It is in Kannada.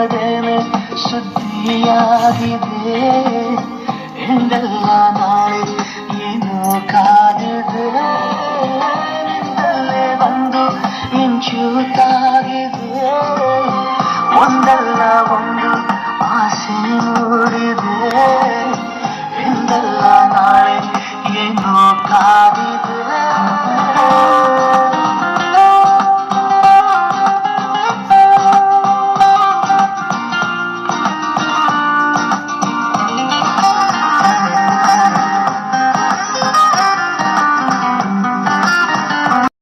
ಮನದೇನೆ ಸುದ್ದಿಯಾಗಿದೆ ಎಂದೆಲ್ಲ ನಾಳೆ ಏನು ಕಾದಿದೆ? ಬಂದು ಇಂಚು ತಾಗಿದೆ ಒಂದ